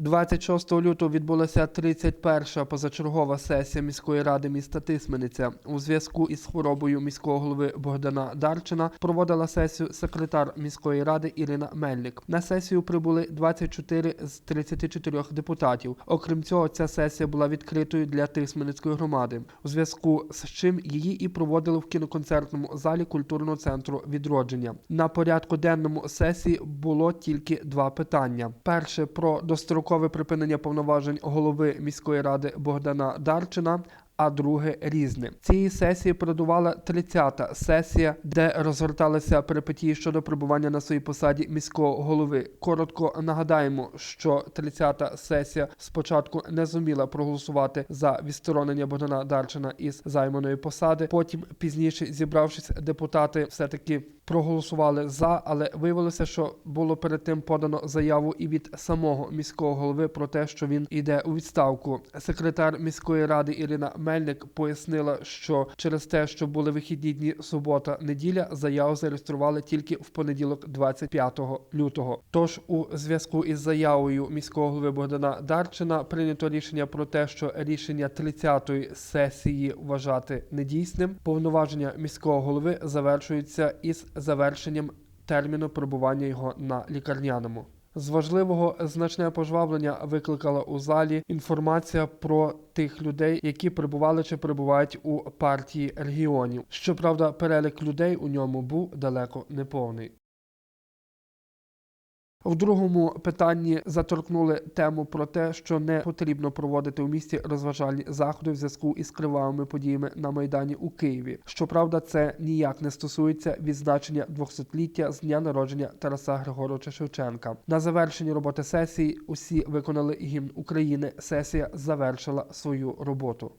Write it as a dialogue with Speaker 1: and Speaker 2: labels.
Speaker 1: 26 лютого відбулася 31-ша позачергова сесія міської ради міста Тисмениця. У зв'язку із хворобою міського голови Богдана Дарчина проводила сесію секретар міської ради Ірина Мельник. На сесію прибули 24 з 34 депутатів. Окрім цього, ця сесія була відкритою для Тисменицької громади. У зв'язку з чим її і проводили в кіноконцертному залі культурного центру відродження. На порядку денному сесії було тільки два питання: перше про дострокове припинення повноважень голови міської ради Богдана Дарчина. А друге різне цієї сесії передувала 30-та сесія, де розгорталися перипетії щодо перебування на своїй посаді міського голови. Коротко нагадаємо, що 30-та сесія спочатку не зуміла проголосувати за відсторонення Богдана Дарчина із займаної посади. Потім пізніше, зібравшись, депутати все таки проголосували за, але виявилося, що було перед тим подано заяву і від самого міського голови про те, що він іде у відставку. Секретар міської ради Ірина Мельник пояснила, що через те, що були вихідні дні субота, неділя, заяву зареєстрували тільки в понеділок, 25 лютого. Тож у зв'язку із заявою міського голови Богдана Дарчина прийнято рішення про те, що рішення 30-ї сесії вважати недійсним. Повноваження міського голови завершуються із завершенням терміну перебування його на лікарняному. З важливого значне пожвавлення викликала у залі інформація про тих людей, які перебували чи перебувають у партії регіонів. Щоправда, перелік людей у ньому був далеко не повний. В другому питанні заторкнули тему про те, що не потрібно проводити у місті розважальні заходи в зв'язку із кривавими подіями на майдані у Києві. Щоправда, це ніяк не стосується відзначення 200-ліття з дня народження Тараса Григоровича Шевченка. На завершенні роботи сесії усі виконали гімн України. Сесія завершила свою роботу.